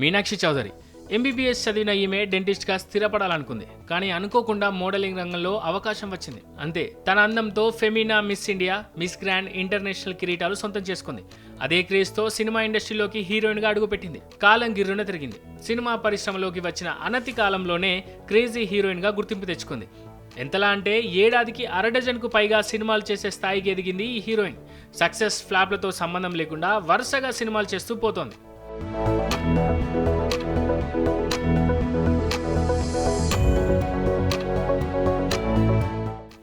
Meenakshi Chowdary. MBBS చదివిన ఈమె డెంటిస్ట్గా స్థిరపడాలనుకుంది. కానీ అనుకోకుండా మోడలింగ్ రంగంలో అవకాశం వచ్చింది. అంతే తన అందంతో Femina Miss India Miss Grand International కిరీటాలు సొంతం చేసుకుంది. అదే క్రేజ్తో సినిమా ఇండస్ట్రీలోకి హీరోయిన్గా అడుగుపెట్టింది. కాలం గిర్రున తిరిగింది. సినిమా పరిశ్రమలోకి వచ్చిన అనతి కాలంలోనే క్రేజీ హీరోయిన్గా గుర్తింపు తెచ్చుకుంది. ఎంతలా అంటే ఏడాదికి అర డజన్కు పైగా సినిమాలు చేసే స్థాయికి ఎదిగింది ఈ హీరోయిన్. సక్సెస్ ఫ్లాప్లతో సంబంధం లేకుండా వరుసగా సినిమాలు చేస్తూ పోతోంది.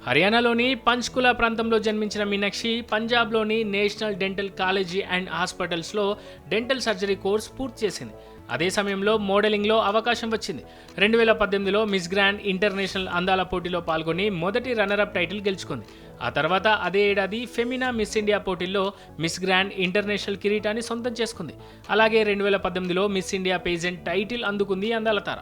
హర్యానాలోని పంచ్కుల ప్రాంతంలో జన్మించిన మీనాక్షి పంజాబ్లోని నేషనల్ డెంటల్ కాలేజీ అండ్ హాస్పిటల్స్లో డెంటల్ సర్జరీ కోర్స్ పూర్తి చేసింది. అదే సమయంలో మోడలింగ్లో అవకాశం వచ్చింది. రెండు వేల పద్దెనిమిదిలో మిస్ గ్రాండ్ ఇంటర్నేషనల్ అందాల పోటీలో పాల్గొని మొదటి రన్నరప్ టైటిల్ గెలుచుకుంది. ఆ తర్వాత అదే ఏడాది ఫెమినా మిస్ ఇండియా పోటీల్లో మిస్ గ్రాండ్ ఇంటర్నేషనల్ కిరీటాన్ని సొంతం చేసుకుంది. అలాగే రెండు వేల పద్దెనిమిదిలో మిస్ ఇండియా పేజెంట్ టైటిల్ అందుకుంది అందాల తార.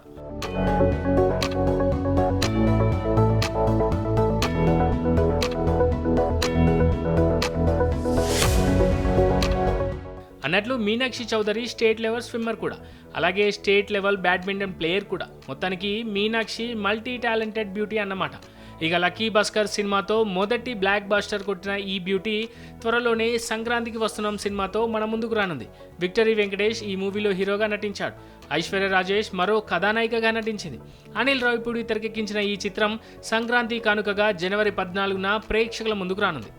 అన్నట్లు Meenakshi Chaudhary state level swimmer కూడా. అలాగే స్టేట్ లెవెల్ బ్యాడ్మింటన్ ప్లేయర్ కూడా. మొత్తానికి మీనాక్షి మల్టీ టాలెంటెడ్ బ్యూటీ అన్నమాట. ఇక లక్కీ భాస్కర్ సినిమాతో మొదటి బ్లాక్ బాస్టర్ కొట్టిన ఈ బ్యూటీ త్వరలోనే సంక్రాంతికి వస్తున్నాం సినిమాతో మన ముందుకు రానుంది. విక్టరీ వెంకటేష్ ఈ మూవీలో హీరోగా నటించాడు. ఐశ్వర్య రాజేష్ మరో కథానాయికగా నటించింది. అనిల్ రావిపూడి తెరకెక్కించిన ఈ చిత్రం సంక్రాంతి కానుకగా జనవరి పద్నాలుగున ప్రేక్షకుల ముందుకు రానుంది.